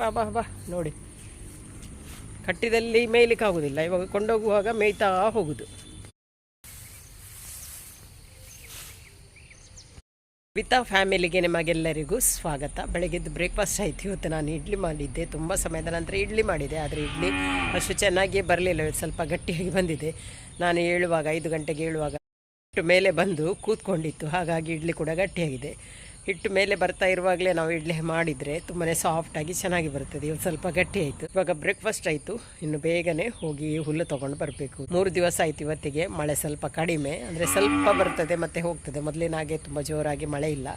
ಬಾ ಬಾ ಬಾ, ನೋಡಿ. ಕಟ್ಟಿದಲ್ಲಿ ಮೇಯ್ಲಿಕ್ಕೆ ಆಗೋದಿಲ್ಲ. ಇವಾಗ ಕೊಂಡೋಗುವಾಗ ಮೇಯ್ತಾ ಹೋಗುದು. ವಿತಾ ಫ್ಯಾಮಿಲಿಗೆ ನಿಮಗೆಲ್ಲರಿಗೂ ಸ್ವಾಗತ. ಬೆಳಗ್ಗೆದ್ದು ಬ್ರೇಕ್ಫಾಸ್ಟ್ ಆಯ್ತು. ಇವತ್ತು ನಾನು ಇಡ್ಲಿ ಮಾಡಿದ್ದೆ. ತುಂಬ ಸಮಯದ ನಂತರ ಇಡ್ಲಿ ಮಾಡಿದೆ. ಆದರೆ ಇಡ್ಲಿ ಅಷ್ಟು ಚೆನ್ನಾಗಿ ಬರಲಿಲ್ಲ. ಸ್ವಲ್ಪ ಗಟ್ಟಿಯಾಗಿ ಬಂದಿದೆ. ನಾನು ಏಳುವಾಗ, ಐದು ಗಂಟೆಗೆ ಏಳುವಾಗ ಮೇಲೆ ಬಂದು ಕೂತ್ಕೊಂಡಿತ್ತು. ಹಾಗಾಗಿ ಇಡ್ಲಿ ಕೂಡ ಗಟ್ಟಿಯಾಗಿದೆ. ಹಿಟ್ಟು ಮೇಲೆ ಬರ್ತಾ ಇರುವಾಗಲೇ ನಾವು ಇಡ್ಲಿ ಮಾಡಿದರೆ ತುಂಬಾ ಸಾಫ್ಟಾಗಿ ಚೆನ್ನಾಗಿ ಬರ್ತದೆ. ಇವತ್ತು ಸ್ವಲ್ಪ ಗಟ್ಟಿ ಆಯಿತು. ಇವಾಗ ಬ್ರೇಕ್ಫಾಸ್ಟ್ ಆಯಿತು. ಇನ್ನು ಬೇಗನೆ ಹೋಗಿ ಹುಲ್ಲು ತೊಗೊಂಡು ಬರಬೇಕು. ಮೂರು ದಿವಸ ಆಯಿತು ಇವತ್ತಿಗೆ. ಮಳೆ ಸ್ವಲ್ಪ ಕಡಿಮೆ. ಅಂದರೆ ಸ್ವಲ್ಪ ಬರ್ತದೆ, ಮತ್ತೆ ಹೋಗ್ತದೆ. ಮೊದಲಿನ ಹಾಗೆ ತುಂಬ ಜೋರಾಗಿ ಮಳೆ ಇಲ್ಲ.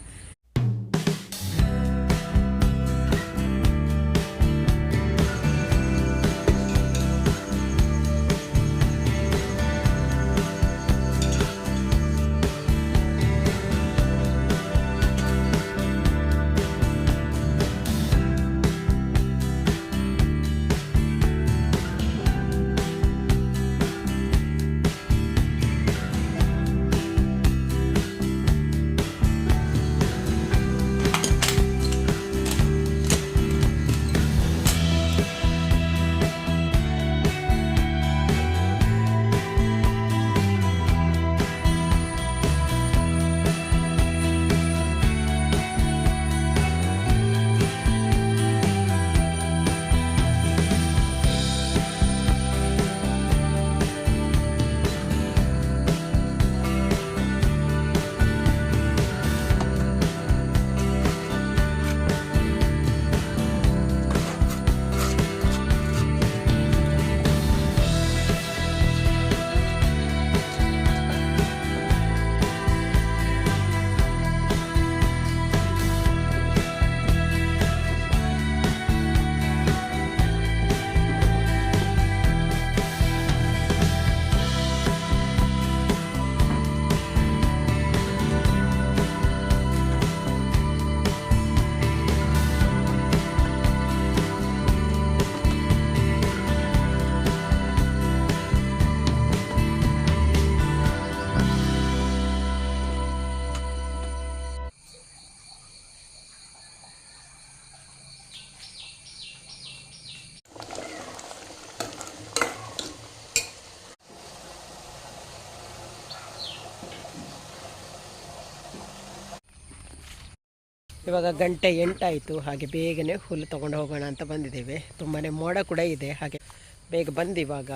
ಇವಾಗ ಗಂಟೆ ಎಂಟಾಯಿತು, ಹಾಗೆ ಬೇಗನೆ ಹುಲ್ಲು ತೊಗೊಂಡು ಹೋಗೋಣ ಅಂತ ಬಂದಿದ್ದೇವೆ. ತುಂಬಾ ಮೋಡ ಕೂಡ ಇದೆ, ಹಾಗೆ ಬೇಗ ಬಂದು ಇವಾಗ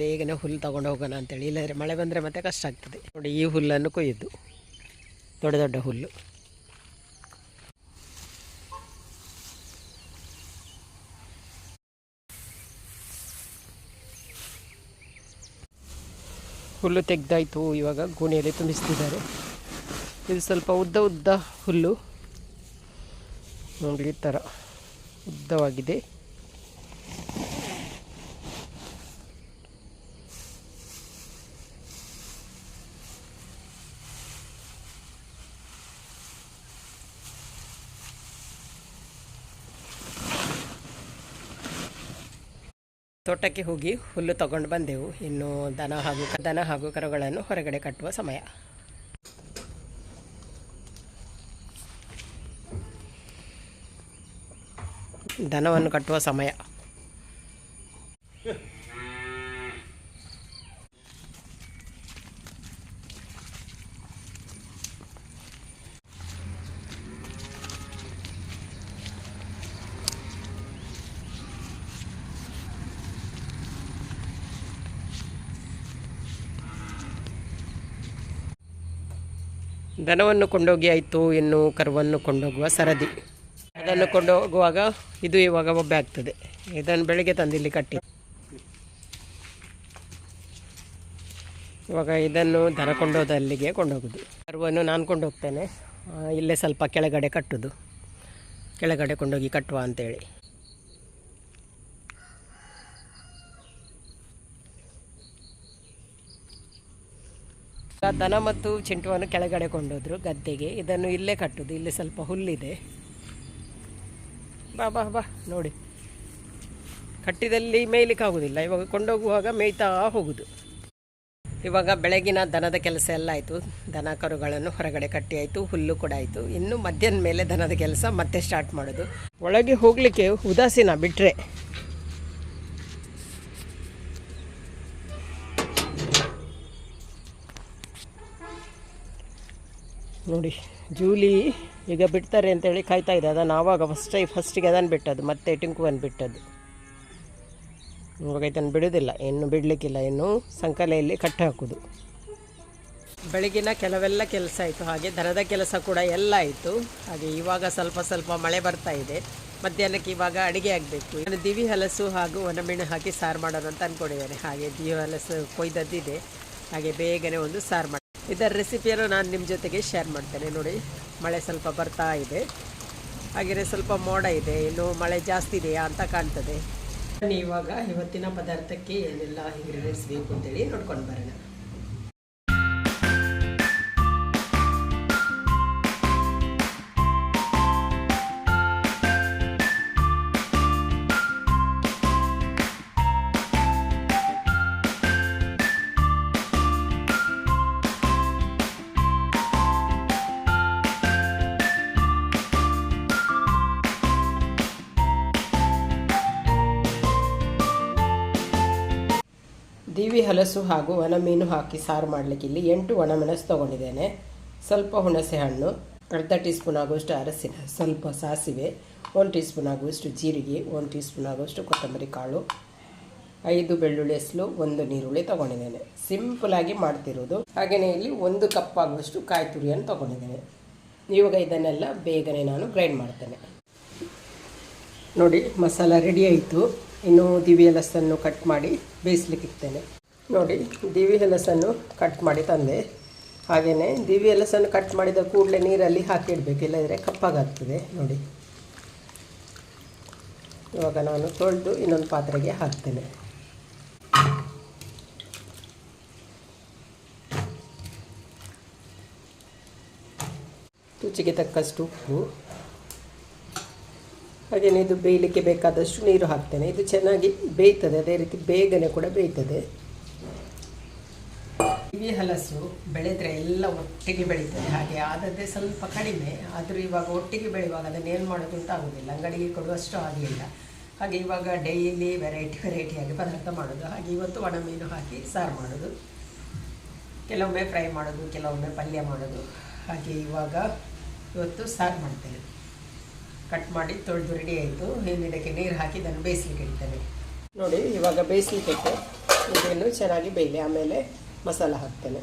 ಬೇಗನೆ ಹುಲ್ಲು ತೊಗೊಂಡು ಹೋಗೋಣ ಅಂತೇಳಿ. ಇಲ್ಲದ್ರೆ ಮಳೆ ಬಂದರೆ ಮತ್ತೆ ಕಷ್ಟ ಆಗ್ತದೆ. ನೋಡಿ, ಈ ಹುಲ್ಲನ್ನು ಕೊಯ್ಯೋದು. ದೊಡ್ಡ ದೊಡ್ಡ ಹುಲ್ಲು. ಹುಲ್ಲು ತೆಗೆದಾಯಿತು, ಇವಾಗ ಗೋಣಿಯಲ್ಲಿ ತುಂಬಿಸ್ತಿದ್ದಾರೆ. ಇದು ಸ್ವಲ್ಪ ಉದ್ದ ಉದ್ದ ಹುಲ್ಲು. ನೋಡಿ, ಈ ಥರ ಉದ್ದವಾಗಿದೆ. ತೋಟಕ್ಕೆ ಹೋಗಿ ಹುಲ್ಲು ತಗೊಂಡು ಬಂದೆವು. ಇನ್ನು ದನ ಹಾಗೂ ದನ ಹಾಗೂ ಕರುಗಳನ್ನು ಹೊರಗಡೆ ಕಟ್ಟುವ ಸಮಯ. ದನವನ್ನು ಕಟ್ಟುವ ಸಮಯ. ದನವನ್ನು ಕೊಂಡೋಗಿ ಆಯಿತು ಇನ್ನು ಕರುವನ್ನು ಕೊಂಡೋಗುವ ಸರದಿ. ಅದನ್ನು ಕೊಂಡು ಹೋಗುವಾಗ ಇದು ಇವಾಗ ಒಬ್ಬೆ ಆಗ್ತದೆ. ಇದನ್ನು ಬೆಳಗ್ಗೆ ತಂದು ಇಲ್ಲಿ ಕಟ್ಟಿ. ಇವಾಗ ಇದನ್ನು ದನ ಕೊಂಡೋದು ಅಲ್ಲಿಗೆ ಕೊಂಡೋಗೋದು. ಕರುವನ್ನು ನಾನು ಕೊಂಡೋಗ್ತೇನೆ. ಇಲ್ಲೇ ಸ್ವಲ್ಪ ಕೆಳಗಡೆ ಕಟ್ಟುದು. ಕೆಳಗಡೆ ಕೊಂಡೋಗಿ ಕಟ್ಟುವ ಅಂತೇಳಿ. ದನ ಮತ್ತು ಚಿಂಟುವನ್ನು ಕೆಳಗಡೆ ಕೊಂಡೋದ್ರು ಗದ್ದೆಗೆ. ಇದನ್ನು ಇಲ್ಲೇ ಕಟ್ಟುದು. ಇಲ್ಲಿ ಸ್ವಲ್ಪ ಹುಲ್ಲಿದೆ. ಬಾ ಬಾ ಬಾ, ನೋಡಿ. ಕಟ್ಟಿದಲ್ಲಿ ಮೇಯ್ಲಿಕ್ಕೆ ಆಗೋದಿಲ್ಲ. ಇವಾಗ ಕೊಂಡೋಗುವಾಗ ಮೇಯ್ತಾ ಹೋಗುದು. ಇವಾಗ ಬೆಳಗಿನ ದನದ ಕೆಲಸ ಎಲ್ಲ ಆಯಿತು. ದನ ಕರುಗಳನ್ನು ಹೊರಗಡೆ ಕಟ್ಟಿ ಆಯಿತು, ಹುಲ್ಲು ಕೂಡ ಆಯಿತು. ಇನ್ನು ಮಧ್ಯಾಹ್ನ ಮೇಲೆ ದನದ ಕೆಲಸ ಮತ್ತೆ ಸ್ಟಾರ್ಟ್ ಮಾಡೋದು. ಒಳಗೆ ಹೋಗಲಿಕ್ಕೆ ಉದಾಸೀನ ಬಿಟ್ಟರೆ ನೋಡಿ. ಜೂಲಿ ಈಗ ಬಿಡ್ತಾರೆ ಅಂತೇಳಿ ಕಾಯ್ತಾ ಇದೆ. ಅದನ್ನು ಆವಾಗ ಫಸ್ಟ್ ಫಸ್ಟಿಗೆ ಅದನ್ನು ಬಿಟ್ಟದ್ದು. ಮತ್ತೆ ಟಿಂಕುವನ್ನು ಬಿಟ್ಟದ್ದು. ಇವಾಗ ಇದನ್ನು ಬಿಡೋದಿಲ್ಲ ಇನ್ನು ಬಿಡಲಿಕ್ಕಿಲ್ಲ. ಇನ್ನು ಸಂಕಲೆಯಲ್ಲಿ ಕಟ್ಟಿ ಹಾಕೋದು ಬೆಳಗಿನ ಕೆಲವೆಲ್ಲ ಕೆಲಸ ಆಯಿತು. ಹಾಗೆ ದನದ ಕೆಲಸ ಕೂಡ ಎಲ್ಲ ಆಯಿತು. ಹಾಗೆ ಇವಾಗ ಸ್ವಲ್ಪ ಸ್ವಲ್ಪ ಮಳೆ ಬರ್ತಾ ಇದೆ. ಮಧ್ಯಾಹ್ನಕ್ಕೆ ಇವಾಗ ಅಡುಗೆ ಆಗಬೇಕು. ನಾನು ದಿವಿ ಹಲಸು ಹಾಗೂ ಒಣಮೆಣು ಹಾಕಿ ಸಾರು ಮಾಡೋಣ ಅಂತ ಅಂದ್ಕೊಂಡಿದ್ದೇನೆ ಹಾಗೆ ದಿವಿ ಹಲಸು ಕೊಯ್ದದ್ದಿದೆ. ಹಾಗೆ ಬೇಗನೆ ಒಂದು ಸಾರು ಮಾಡಿ ಇದರ ರೆಸಿಪಿಯನ್ನು ನಾನು ನಿಮ್ಮ ಜೊತೆಗೆ ಶೇರ್ ಮಾಡ್ತೇನೆ. ನೋಡಿ, ಮಳೆ ಸ್ವಲ್ಪ ಬರ್ತಾ ಇದೆ. ಹಾಗೆಯೇ ಸ್ವಲ್ಪ ಮೋಡ ಇದೆ. ಇನ್ನು ಮಳೆ ಜಾಸ್ತಿ ಇದೆಯಾ ಅಂತ ಕಾಣ್ತದೆ. ಇವಾಗ ಇವತ್ತಿನ ಪದಾರ್ಥಕ್ಕೆ ಏನೆಲ್ಲ ಇಂಗ್ರೀಡಿಯೆಂಟ್ಸ್ ಬೇಕು ಅಂತೇಳಿ ನೋಡ್ಕೊಂಡು ಬರೋಣ. ದಿವಿ ಹಲಸು ಹಾಗೂ ಒಣಮೀನು ಹಾಕಿ ಸಾರು ಮಾಡಲಿಕ್ಕೆ ಇಲ್ಲಿ ಎಂಟು ಒಣಮೆಣಸು ತಗೊಂಡಿದ್ದೇನೆ. ಸ್ವಲ್ಪ ಹುಣಸೆ ಹಣ್ಣು, ಅರ್ಧ ಟೀ ಸ್ಪೂನ್ ಆಗುವಷ್ಟು ಅರಸಿನ, ಸ್ವಲ್ಪ ಸಾಸಿವೆ, ಒಂದು ಟೀ ಸ್ಪೂನ್ ಆಗುವಷ್ಟು ಜೀರಿಗೆ, ಒಂದು ಟೀ ಸ್ಪೂನ್ ಆಗುವಷ್ಟು ಕೊತ್ತಂಬರಿ ಕಾಳು, ಐದು ಬೆಳ್ಳುಳ್ಳಿ ಹೆಸಲು, ಒಂದು ನೀರುಳ್ಳಿ ತೊಗೊಂಡಿದ್ದೇನೆ. ಸಿಂಪಲಾಗಿ ಮಾಡ್ತಿರೋದು. ಹಾಗೆಯೇ ಇಲ್ಲಿ ಒಂದು ಕಪ್ ಆಗುವಷ್ಟು ಕಾಯಿ ತುರಿಯನ್ನು ತೊಗೊಂಡಿದ್ದೇನೆ. ಇವಾಗ ಇದನ್ನೆಲ್ಲ ಬೇಗನೆ ನಾನು ಗ್ರೈಂಡ್ ಮಾಡ್ತೇನೆ. ನೋಡಿ, ಮಸಾಲ ರೆಡಿ ಆಯಿತು. ಇನ್ನು ದಿವಿ ಹಲಸನ್ನು ಕಟ್ ಮಾಡಿ ಬೇಯಿಸ್ಲಿಕ್ಕೆ ಇಡ್ತೇನೆ. ನೋಡಿ, ದಿವಿ ಹಲಸನ್ನು ಕಟ್ ಮಾಡಿ ತಂದೆ. ಹಾಗೆಯೇ ದಿವಿ ಹಲಸನ್ನು ಕಟ್ ಮಾಡಿದ ಕೂಡಲೇ ನೀರಲ್ಲಿ ಹಾಕಿಡಬೇಕು, ಇಲ್ಲದ್ರೆ ಕಪ್ಪಾಗಾಗ್ತದೆ, ನೋಡಿ. ಇವಾಗ ನಾನು ತೊಳೆದು ಇನ್ನೊಂದು ಪಾತ್ರೆಗೆ ಹಾಕ್ತೇನೆ. ರುಚಿಗೆ ತಕ್ಕಷ್ಟು ಉಪ್ಪು. ಹಾಗೆಯೇ ಇದು ಬೇಯಲಿಕ್ಕೆ ಬೇಕಾದಷ್ಟು ನೀರು ಹಾಕ್ತೇನೆ. ಇದು ಚೆನ್ನಾಗಿ ಬೇಯ್ತದೆ, ಅದೇ ರೀತಿ ಬೇಗನೆ ಕೂಡ ಬೇಯ್ತದೆ. ಈ ಹಲಸು ಬೆಳೆದರೆ ಎಲ್ಲ ಒಟ್ಟಿಗೆ ಬೆಳೀತದೆ. ಹಾಗೆ ಆದದ್ದೇ ಸ್ವಲ್ಪ ಕಡಿಮೆ, ಆದರೂ ಇವಾಗ ಒಟ್ಟಿಗೆ ಬೆಳೆಯುವಾಗ ಅದನ್ನೇನು ಮಾಡೋದು ಅಂತ ಆಗೋದಿಲ್ಲ. ಅಂಗಡಿಗೆ ಕೊಡುವಷ್ಟು ಆಗಲಿಲ್ಲ ಹಾಗೆ ಇವಾಗ ಡೈಲಿ ವೆರೈಟಿ ವೆರೈಟಿಯಾಗಿ ಪದಾರ್ಥ ಮಾಡೋದು. ಹಾಗೆ ಇವತ್ತು ಒಣ ಮೀನು ಹಾಕಿ ಸಾರು ಮಾಡೋದು. ಕೆಲವೊಮ್ಮೆ ಫ್ರೈ ಮಾಡೋದು, ಕೆಲವೊಮ್ಮೆ ಪಲ್ಯ ಮಾಡೋದು. ಹಾಗೆ ಇವಾಗ ಇವತ್ತು ಸಾರು ಮಾಡ್ತೇನೆ. ಕಟ್ ಮಾಡಿ ತೊಳೆದು ರೆಡಿ ಆಯಿತು. ಇದಕ್ಕೆ ನೀರು ಹಾಕಿ ಇದನ್ನು ಬೇಯಿಸ್ಲಿಕ್ಕೆ ಇಡ್ತೇನೆ. ನೋಡಿ, ಇವಾಗ ಬೇಯಿಸ್ಲಿಕ್ಕೆ ಇದನ್ನು ಚೆನ್ನಾಗಿ ಬೇಯಲಿ. ಆಮೇಲೆ ಮಸಾಲ ಹಾಕ್ತೇನೆ.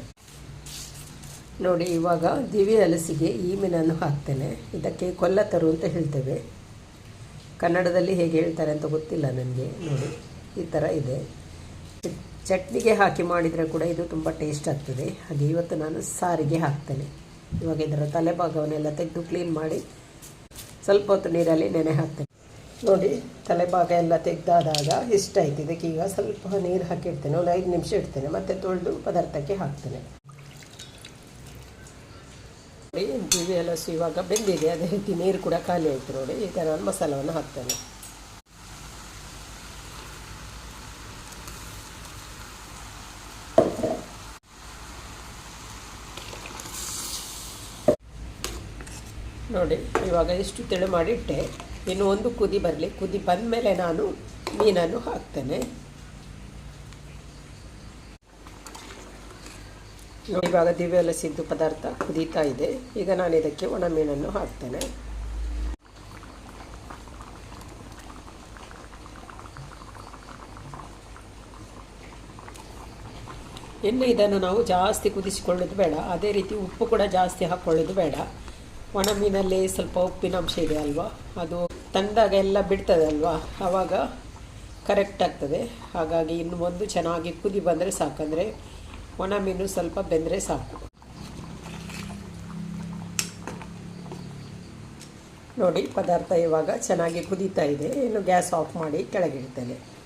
ನೋಡಿ, ಇವಾಗ ದಿವಿ ಹಲಸಿಗೆ ಈ ಮೀನನ್ನು ಹಾಕ್ತೇನೆ. ಇದಕ್ಕೆ ಕೊಲ್ಲತರು ಅಂತ ಹೇಳ್ತೇವೆ. ಕನ್ನಡದಲ್ಲಿ ಹೇಗೆ ಹೇಳ್ತಾರೆ ಅಂತ ಗೊತ್ತಿಲ್ಲ ನನಗೆ. ನೋಡಿ, ಈ ಥರ ಇದೆ. ಚಟ್ನಿಗೆ ಹಾಕಿ ಮಾಡಿದರೆ ಕೂಡ ಇದು ತುಂಬ ಟೇಸ್ಟ್ ಆಗ್ತದೆ. ಹಾಗೆ ಇವತ್ತು ನಾನು ಸಾರಿಗೆ ಹಾಕ್ತೇನೆ. ಇವಾಗ ಇದರ ತಲೆಭಾಗವನ್ನೆಲ್ಲ ತೆಗೆದು ಕ್ಲೀನ್ ಮಾಡಿ ಸ್ವಲ್ಪ ಹೊತ್ತು ನೀರಲ್ಲಿ ನೆನೆ ಹಾಕ್ತೇನೆ. ನೋಡಿ, ತಲೆಭಾಗ ಎಲ್ಲ ತೆಗೆದಾದಾಗ ಇಷ್ಟ ಆಯ್ತು ಇದಕ್ಕೆ ಈಗ ಸ್ವಲ್ಪ ನೀರು ಹಾಕಿಡ್ತೇನೆ, ಒಂದು ಐದು ನಿಮಿಷ ಇಡ್ತೇನೆ, ಮತ್ತೆ ತೊಳೆದು ಪದಾರ್ಥಕ್ಕೆ ಹಾಕ್ತೇನೆ. ನೋಡಿ ಜೀವಿ ಹಲಸು ಇವಾಗ ಬೆಂದಿದೆ, ಅದೇ ರೀತಿ ನೀರು ಕೂಡ ಖಾಲಿ ಆಯಿತು ನೋಡಿ, ಈಗ ನಾನು ಮಸಾಲವನ್ನು ಹಾಕ್ತೇನೆ. ನೋಡಿ, ಇವಾಗ ಇಷ್ಟು ತೆಳು ಮಾಡಿ ಇಟ್ಟೆ ಇನ್ನು ಒಂದು ಕುದಿ ಬರಲಿ. ಕುದಿ ಬಂದ ಮೇಲೆ ನಾನು ಮೀನನ್ನು ಹಾಕ್ತೇನೆ. ಇವಾಗ ದಿವ್ಯ ಸಿದ್ಧ ಪದಾರ್ಥ ಕುದೀತಾ ಇದೆ. ಈಗ ನಾನು ಇದಕ್ಕೆ ಒಣ ಮೀನನ್ನು ಹಾಕ್ತೇನೆ. ಇನ್ನು ಇದನ್ನು ನಾವು ಜಾಸ್ತಿ ಕುದಿಸಿಕೊಳ್ಳೋದು ಬೇಡ. ಅದೇ ರೀತಿ ಉಪ್ಪು ಕೂಡ ಜಾಸ್ತಿ ಹಾಕ್ಕೊಳ್ಳೋದು ಬೇಡ. ಒಣ ಮೀನಲ್ಲಿ ಸ್ವಲ್ಪ ಉಪ್ಪಿನ ಅಂಶ ಇದೆ ಅಲ್ವಾ? ಅದು ತಂದಾಗ ಎಲ್ಲ ಬಿಡ್ತದೆ ಅಲ್ವಾ? ಆವಾಗ ಕರೆಕ್ಟ್ ಆಗ್ತದೆ. ಹಾಗಾಗಿ ಇನ್ನು ಒಂದು ಚೆನ್ನಾಗಿ ಕುದಿ ಬಂದರೆ ಸಾಕಂದರೆ ಒಣ ಮೀನು ಸ್ವಲ್ಪ ಬೆಂದರೆ ಸಾಕು. ನೋಡಿ, ಪದಾರ್ಥ ಇವಾಗ ಚೆನ್ನಾಗಿ ಕುದೀತಾ ಇದೆ. ಇನ್ನು ಗ್ಯಾಸ್ ಆಫ್ ಮಾಡಿ ಕೆಳಗಿಡ್ತೇನೆ.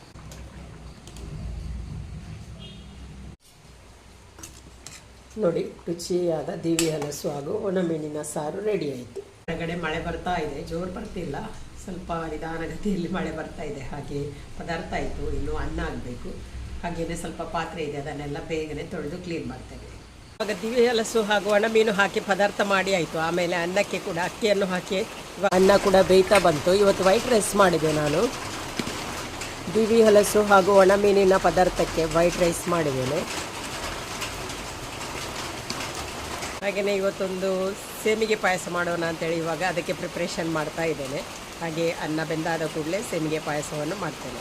ನೋಡಿ, ರುಚಿಯಾದ ದಿವಿ ಹಲಸು ಹಾಗೂ ಒಣಮೀನಿನ ಸಾರು ರೆಡಿ ಆಯಿತು. ಹೊರಗಡೆ ಮಳೆ ಬರ್ತಾ ಇದೆ, ಜೋರು ಬರ್ತಿಲ್ಲ. ಸ್ವಲ್ಪ ನಿಧಾನಗತಿಯಲ್ಲಿ ಮಳೆ ಬರ್ತಾ ಇದೆ, ಹಾಗೆ ಪದಾರ್ಥ ಆಯಿತು, ಇನ್ನು ಅನ್ನ ಆಗಬೇಕು. ಹಾಗೆಯೇ ಸ್ವಲ್ಪ ಪಾತ್ರೆ ಇದೆ, ಅದನ್ನೆಲ್ಲ ಬೇಗನೆ ತೊಳೆದು ಕ್ಲೀನ್ ಮಾಡ್ತೇವೆ. ಇವಾಗ ದಿವಿ ಹಲಸು ಹಾಗೂ ಒಣ ಮೀನು ಹಾಕಿ ಪದಾರ್ಥ ಮಾಡಿ ಆಯಿತು. ಆಮೇಲೆ ಅನ್ನಕ್ಕೆ ಕೂಡ, ಅಕ್ಕಿಯನ್ನು ಹಾಕಿ. ಅನ್ನ ಕೂಡ ಬೇಯ್ತಾ ಬಂತು. ಇವತ್ತು ವೈಟ್ ರೈಸ್ ಮಾಡಿದೆ ನಾನು. ದಿವಿ ಹಲಸು ಹಾಗೂ ಒಣ ಮೀನಿನ ಪದಾರ್ಥಕ್ಕೆ ವೈಟ್ ರೈಸ್ ಮಾಡಿದ್ದೇನೆ. ಹಾಗೆಯೇ ಇವತ್ತೊಂದು ಸೇಮಿಗೆ ಪಾಯಸ ಮಾಡೋಣ ಅಂತೇಳಿ ಇವಾಗ ಅದಕ್ಕೆ ಪ್ರಿಪ್ರೇಷನ್ ಮಾಡ್ತಾ ಇದ್ದೇನೆ. ಹಾಗೆ ಅನ್ನ ಬೆಂದಾದ ಕೂಡಲೇ ಸೇಮಿಗೆ ಪಾಯಸವನ್ನು ಮಾಡ್ತೇನೆ.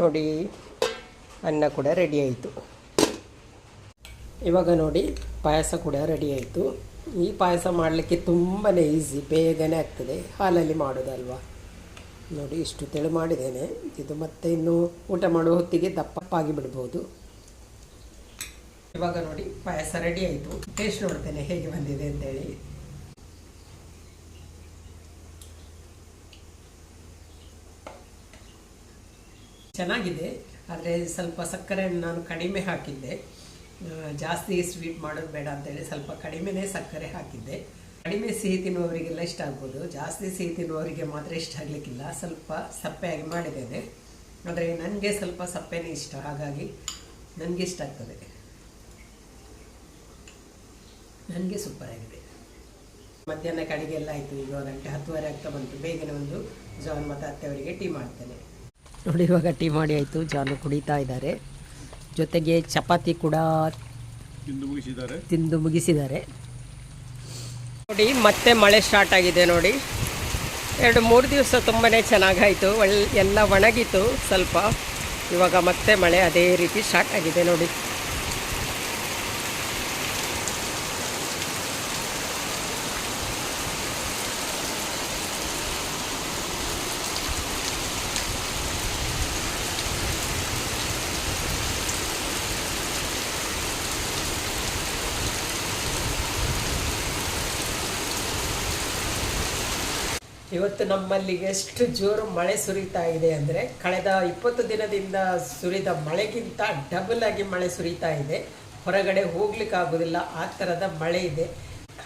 ನೋಡಿ, ಅನ್ನ ಕೂಡ ರೆಡಿ ಆಯಿತು. ಇವಾಗ ನೋಡಿ, ಪಾಯಸ ಕೂಡ ರೆಡಿ ಆಯಿತು. ಈ ಪಾಯಸ ಮಾಡಲಿಕ್ಕೆ ತುಂಬಾ ಈಸಿ ಬೇಗನೆ ಆಗ್ತದೆ. ಹಾಲಲ್ಲಿ ಮಾಡೋದಲ್ವಾ? ನೋಡಿ, ಇಷ್ಟು ತೆಳು ಮಾಡಿದ್ದೇನೆ. ಇದು ಮತ್ತೆ ಇನ್ನು ಊಟ ಮಾಡುವ ಹೊತ್ತಿಗೆ ದಪ್ಪಪ್ಪಾಗಿ ಬಿಡ್ಬೋದು. ಇವಾಗ ನೋಡಿ, ಪಾಯಸ ರೆಡಿ ಆಯಿತು. ಟೇಸ್ಟ್ ನೋಡ್ತೇನೆ ಹೇಗೆ ಬಂದಿದೆ ಅಂತೇಳಿ. ಚೆನ್ನಾಗಿದೆ, ಆದರೆ ಸ್ವಲ್ಪ ಸಕ್ಕರೆಯನ್ನು ನಾನು ಕಡಿಮೆ ಹಾಕಿದ್ದೆ. ಜಾಸ್ತಿ ಸ್ವೀಟ್ ಮಾಡೋದು ಬೇಡ ಅಂತೇಳಿ ಸ್ವಲ್ಪ ಕಡಿಮೆನೇ ಸಕ್ಕರೆ ಹಾಕಿದ್ದೆ. ಕಡಿಮೆ ಸಿಹಿ ತಿನ್ನುವವರಿಗೆಲ್ಲ ಇಷ್ಟ ಆಗ್ಬೋದು. ಜಾಸ್ತಿ ಸಿಹಿ ತಿನ್ನುವವರಿಗೆ ಮಾತ್ರ ಇಷ್ಟ ಆಗಲಿಕ್ಕಿಲ್ಲ. ಸ್ವಲ್ಪ ಸಪ್ಪೆಯಾಗಿ ಮಾಡಿದ್ದೇನೆ. ಆದರೆ ನನಗೆ ಸ್ವಲ್ಪ ಸಪ್ಪೆನೇ ಇಷ್ಟ. ಹಾಗಾಗಿ ನನಗೆ ಇಷ್ಟ ಆಗ್ತದೆ. ನನಗೆ ಸೂಪರ್ ಆಗಿದೆ. ಮಧ್ಯಾಹ್ನ ಕಡೆಗೆ ಎಲ್ಲ ಆಯಿತು ಈಗ ಗಂಟೆ ಹತ್ತುವರೆ ಆಗ್ತಾ ಬಂತು. ಬೇಗನೆ ಒಂದು ಜಾನ್ ಮತ್ತು ಅತ್ತೆಯವರಿಗೆ ಟೀ ಮಾಡ್ತೇನೆ. ನೋಡಿ ಇವಾಗ ಟೀ ಮಾಡಿ ಆಯಿತು. ಜಾನು ಕುಡಿತಾ ಇದ್ದಾರೆ. ಜೊತೆಗೆ ಚಪಾತಿ ಕೂಡ ತಿಂದು ಮುಗಿಸಿದ್ದಾರೆ. ತಿಂದು ಮುಗಿಸಿದ್ದಾರೆ. ನೋಡಿ ಮತ್ತೆ ಮಳೆ ಸ್ಟಾರ್ಟ್ ಆಗಿದೆ ನೋಡಿ. ಎರಡು ಮೂರು ದಿವಸ ತುಂಬಾ ಚೆನ್ನಾಗಾಯಿತು. ಒಳ್ಳೆ ಎಲ್ಲ ಒಣಗಿತು ಸ್ವಲ್ಪ. ಇವಾಗ ಮತ್ತೆ ಮಳೆ ಅದೇ ರೀತಿ ಸ್ಟಾರ್ಟ್ ಆಗಿದೆ ನೋಡಿ. ಇವತ್ತು ನಮ್ಮಲ್ಲಿ ಎಷ್ಟು ಜೋರು ಮಳೆ ಸುರಿತಾ ಇದೆ ಅಂದರೆ ಕಳೆದ ಇಪ್ಪತ್ತು ದಿನದಿಂದ ಸುರಿದ ಮಳೆಗಿಂತ ಡಬಲ್ ಆಗಿ ಮಳೆ ಸುರಿತಾ ಇದೆ. ಹೊರಗಡೆ ಹೋಗ್ಲಿಕ್ಕಾಗೋದಿಲ್ಲ ಆ ಥರದ ಮಳೆ ಇದೆ.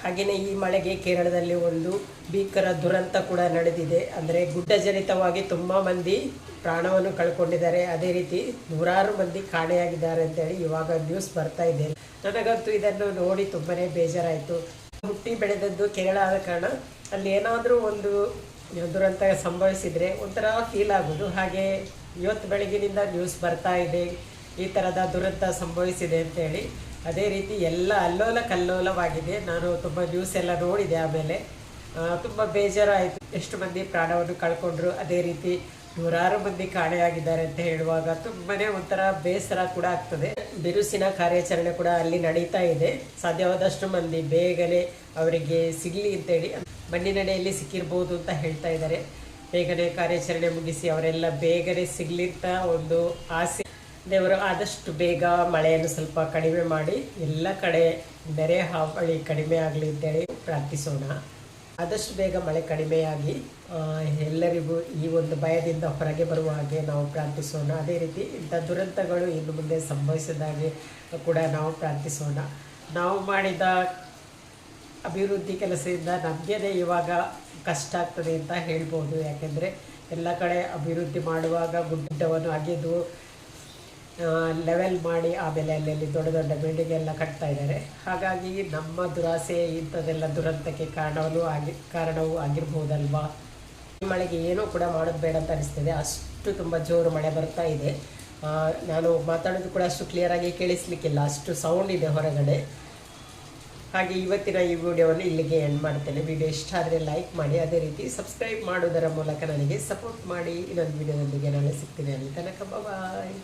ಹಾಗೆಯೇ ಈ ಮಳೆಗೆ ಕೇರಳದಲ್ಲಿ ಒಂದು ಭೀಕರ ದುರಂತ ಕೂಡ ನಡೆದಿದೆ. ಅಂದರೆ ಗುಡ್ಡಜನಿತವಾಗಿ ತುಂಬ ಮಂದಿ ಪ್ರಾಣವನ್ನು ಕಳ್ಕೊಂಡಿದ್ದಾರೆ. ಅದೇ ರೀತಿ ನೂರಾರು ಮಂದಿ ಕಾಣೆಯಾಗಿದ್ದಾರೆ ಅಂತೇಳಿ ಇವಾಗ ನ್ಯೂಸ್ ಬರ್ತಾ ಇದೆ. ನನಗಂತೂ ಇದನ್ನು ನೋಡಿ ತುಂಬಾ ಬೇಜಾರಾಯಿತು. ಹುಟ್ಟಿ ಬೆಳೆದದ್ದು ಕೇರಳ ಆದ ಕಾರಣ ಅಲ್ಲಿ ಏನಾದರೂ ಒಂದು ದುರಂತ ಸಂಭವಿಸಿದರೆ ಒಂಥರ ಫೀಲ್ ಆಗೋದು. ಹಾಗೆ ಇವತ್ತು ಬೆಳಗಿನಿಂದ ನ್ಯೂಸ್ ಬರ್ತಾ ಇದೆ, ಈ ಥರದ ದುರಂತ ಸಂಭವಿಸಿದೆ ಅಂತೇಳಿ ಅದೇ ರೀತಿ ಎಲ್ಲ ಅಲ್ಲೋಲ ಕಲ್ಲೋಲವಾಗಿದೆ. ನಾನು ತುಂಬ ನ್ಯೂಸ್ ಎಲ್ಲ ನೋಡಿದೆ ಆಮೇಲೆ. ತುಂಬ ಬೇಜಾರಾಯಿತು. ಎಷ್ಟು ಮಂದಿ ಪ್ರಾಣವನ್ನು ಕಳ್ಕೊಂಡ್ರು. ಅದೇ ರೀತಿ ನೂರಾರು ಮಂದಿ ಕಾಣೆಯಾಗಿದ್ದಾರೆ ಅಂತ ಹೇಳುವಾಗ ತುಂಬಾನೇ ಒಂಥರ ಬೇಸರ ಕೂಡ ಆಗ್ತದೆ. ಬಿರುಸಿನ ಕಾರ್ಯಾಚರಣೆ ಕೂಡ ಅಲ್ಲಿ ನಡೀತಾ ಇದೆ. ಸಾಧ್ಯವಾದಷ್ಟು ಮಂದಿ ಬೇಗನೆ ಅವರಿಗೆ ಸಿಗಲಿ ಅಂತೇಳಿ ಮಣ್ಣಿನಡೆಯಲ್ಲಿ ಸಿಕ್ಕಿರ್ಬೋದು ಅಂತ ಹೇಳ್ತಾ ಇದ್ದಾರೆ. ಬೇಗನೆ ಕಾರ್ಯಾಚರಣೆ ಮುಗಿಸಿ ಅವರೆಲ್ಲ ಬೇಗನೆ ಸಿಗಲಿ ಅಂತ ಒಂದು ಆಸೆ. ದೇವರು ಆದಷ್ಟು ಬೇಗ ಮಳೆಯನ್ನು ಸ್ವಲ್ಪ ಕಡಿಮೆ ಮಾಡಿ ಎಲ್ಲ ಕಡೆ ನೆರೆ ಹಾವಳಿ ಕಡಿಮೆ ಆಗಲಿ ಅಂತೇಳಿ ಪ್ರಾರ್ಥಿಸೋಣ. ಆದಷ್ಟು ಬೇಗ ಮಳೆ ಕಡಿಮೆಯಾಗಿ ಎಲ್ಲರಿಗೂ ಈ ಒಂದು ಭಯದಿಂದ ಹೊರಗೆ ಬರುವ ಹಾಗೆ ನಾವು ಪ್ರಾರ್ಥಿಸೋಣ. ಅದೇ ರೀತಿ ಇಂಥ ದುರಂತಗಳು ಇನ್ನು ಮುಂದೆ ಸಂಭವಿಸದಾಗೆ ಕೂಡ ನಾವು ಪ್ರಾರ್ಥಿಸೋಣ. ನಾವು ಮಾಡಿದ ಅಭಿವೃದ್ಧಿ ಕೆಲಸದಿಂದ ನಮಗೇನೆ ಇವಾಗ ಕಷ್ಟ ಆಗ್ತದೆ ಅಂತ ಹೇಳ್ಬೋದು. ಯಾಕೆಂದರೆ ಎಲ್ಲ ಕಡೆ ಅಭಿವೃದ್ಧಿ ಮಾಡುವಾಗ ಗುಡ್ಡವನ್ನು ಅಗೆದು ಲೆವೆಲ್ ಮಾಡಿ ಆಮೇಲೆ ಅಲ್ಲಿ ದೊಡ್ಡ ದೊಡ್ಡ ಬಿಲ್ಡಿಂಗ್ ಎಲ್ಲ ಕಟ್ತಾ ಇದ್ದಾರೆ. ಹಾಗಾಗಿ ನಮ್ಮ ದುರಾಸೆ ಇಂಥದ್ದೆಲ್ಲ ದುರಂತಕ್ಕೆ ಕಾರಣವೂ ಆಗಿ, ಕಾರಣವೂ ಆಗಿರ್ಬೋದಲ್ವಾ? ಈ ಮಳೆಗೆ ಏನೂ ಕೂಡ ಮಾಡೋದು ಬೇಡ ಅಂತ ಅನಿಸ್ತದೆ. ಅಷ್ಟು ತುಂಬ ಜೋರು ಮಳೆ ಬರ್ತಾ ಇದೆ. ನಾನು ಮಾತಾಡೋದು ಕೂಡ ಅಷ್ಟು ಕ್ಲಿಯರಾಗಿ ಕೇಳಿಸ್ಲಿಕ್ಕಿಲ್ಲ. ಅಷ್ಟು ಸೌಂಡ್ ಇದೆ ಹೊರಗಡೆ. ಹಾಗೆ ಇವತ್ತಿನ ಈ ವಿಡಿಯೋವನ್ನು ಇಲ್ಲಿಗೆ ಎಂಡ್ ಮಾಡ್ತೇನೆ. ವಿಡಿಯೋ ಇಷ್ಟ ಆದರೆ ಲೈಕ್ ಮಾಡಿ, ಅದೇ ರೀತಿ ಸಬ್ಸ್ಕ್ರೈಬ್ ಮಾಡೋದರ ಮೂಲಕ ನನಗೆ ಸಪೋರ್ಟ್ ಮಾಡಿ. ಇನ್ನೊಂದು ವಿಡಿಯೋದೊಂದಿಗೆ ನಾಳೆ ಸಿಗ್ತೀನಿ. ಅಲ್ಲಿ ತನಕ ಬಾಯ್